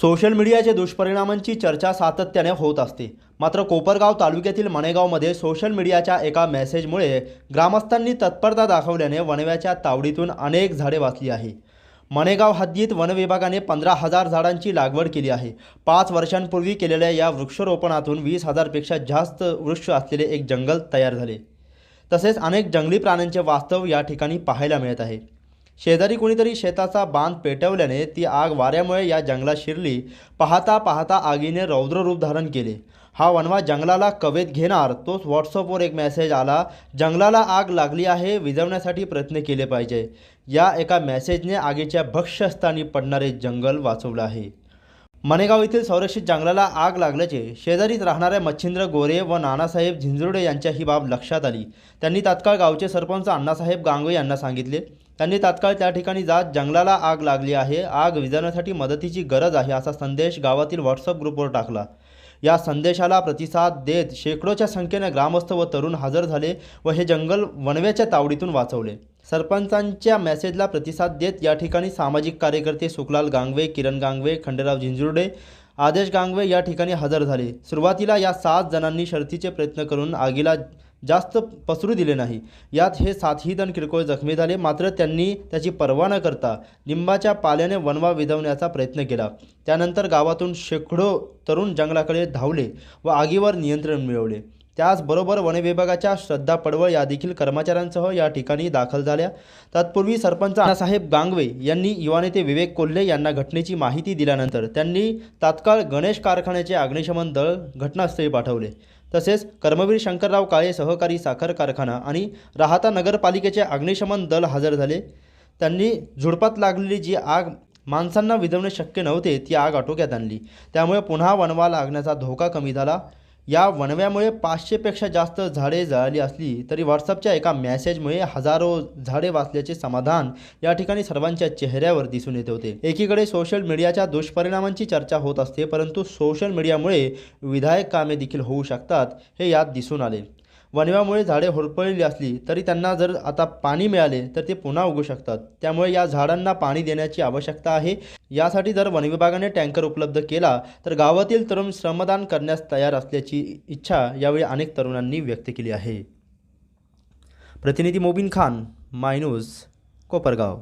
Social मीडियाचे दुष्परिणामांची चर्चा सातत्याने होत असते. मात्र कोपरगाव तालुक्यातील मणेगावमध्ये सोशल मीडियाच्या एका मेसेजमुळे ग्रामस्थांनी तत्परता दाखवल्याने वनव्याच्या तावडीतून अनेक झाडे वाचली आहे. मणेगाव हद्दीत वन विभागाने पंधरा हजार झाडांची लागवड केली आहे. पाच वर्षांपूर्वी केलेल्या या वृक्षारोपणातून वीस हजारपेक्षा जास्त वृक्ष असलेले एक जंगल तयार झाले. तसेच अनेक जंगली प्राण्यांचे वास्तव या ठिकाणी पाहायला मिळत आहे. शेजारी कोणीतरी शेताचा बांध पेटवल्याने ती आग वाऱ्यामुळे या जंगलात शिरली. पाहता पाहता आगीने रौद्र रूप धारण केले. हा वनवा जंगलाला कवेत घेणार तोच व्हॉट्सअपवर एक मेसेज आला जंगलाला आग लागली आहे विझवण्यासाठी प्रयत्न केले पाहिजे. या एका मेसेजने आगीच्या भक्ष्यस्थानी पडणारे जंगल वाचवलं आहे. मणेगाव येथील संरक्षित जंगलाला आग लागल्याचे शेजारीच राहणाऱ्या मच्छिंद्र गोरे व नानासाहेब झिंजुर्डे यांच्या ही बाब लक्षात आली. त्यांनी तात्काळ गावचे सरपंच अण्णासाहेब गांगवे यांना सांगितले. त्यांनी तात्काळ त्या ठिकाणी जात जंगलाला आग लागली आहे. आग विझवण्यासाठी मदतीची गरज आहे असा संदेश गावातील व्हॉट्सअप ग्रुपवर टाकला. या संदेशाला प्रतिसाद देत शेकडोच्या संख्येने ग्रामस्थ व तरुण हजर झाले व हे जंगल वणव्याच्या तावडीतून वाचवले. सरपंचांच्या मेसेजला प्रतिसाद देत या ठिकाणी सामाजिक कार्यकर्ते सुखलाल गांगवे किरण गांगवे खंडेराव झिंजुर्डे आदेश गांगवे या ठिकाणी हजर झाले. सुरुवातीला या सात जणांनी शर्थीचे प्रयत्न करून आगीला जास्त पसरू दिले नाही. यात हे सातही जण किरकोळ जखमी झाले मात्र त्यांनी त्याची पर्वा न करता लिंबाच्या पाल्याने वनवा विधवण्याचा प्रयत्न केला. त्यानंतर गावातून शेकडो तरुण जंगलाकडे धावले व आगीवर नियंत्रण मिळवले. त्याचबरोबर वनविभागाच्या श्रद्धा पडवळ या देखील कर्मचाऱ्यांसह या ठिकाणी दाखल झाल्या. तत्पूर्वी सरपंच अण्णासाहेब गांगवे यांनी युवा नेते विवेक कोल्हे यांना घटनेची माहिती दिल्यानंतर त्यांनी तात्काळ गणेश कारखान्याचे अग्निशमन दळ घटनास्थळी पाठवले. तसेच कर्मवीर शंकरराव काळे सहकारी साखर कारखाना आणि राहता नगरपालिकेचे अग्निशमन दल हजर झाले. त्यांनी झुडपात लागलेली जी आग माणसांना विझवणे शक्य नव्हते ती आग आटोक्यात आणली. त्यामुळे पुन्हा वनवा लागण्याचा धोका कमी झाला. या वणव्यामुळे पाचशेपेक्षा जास्त झाडे जळाली असली तरी व्हॉट्सअपच्या एका मॅसेजमुळे हजारो झाडे वाचल्याचे समाधान या ठिकाणी सर्वांच्या चेहऱ्यावर दिसून येत होते. एकीकडे सोशल मीडियाच्या दुष्परिणामांची चर्चा होत असते परंतु सोशल मीडियामुळे विधायक कामे देखील होऊ शकतात हे यात दिसून आले. वणव्यामुळे झाडे होरपळली असली तरी त्यांना जर आता पाणी मिळाले तर ते पुन्हा उगू शकतात. त्यामुळे या झाडांना पाणी देण्याची आवश्यकता आहे. यासाठी जर वनविभागाने टँकर उपलब्ध केला तर गावातील तरुण श्रमदान करण्यास तयार असल्याची इच्छा यावेळी अनेक तरुणांनी व्यक्त केली आहे. प्रतिनिधी मोबिन खान मायनूज कोपरगाव.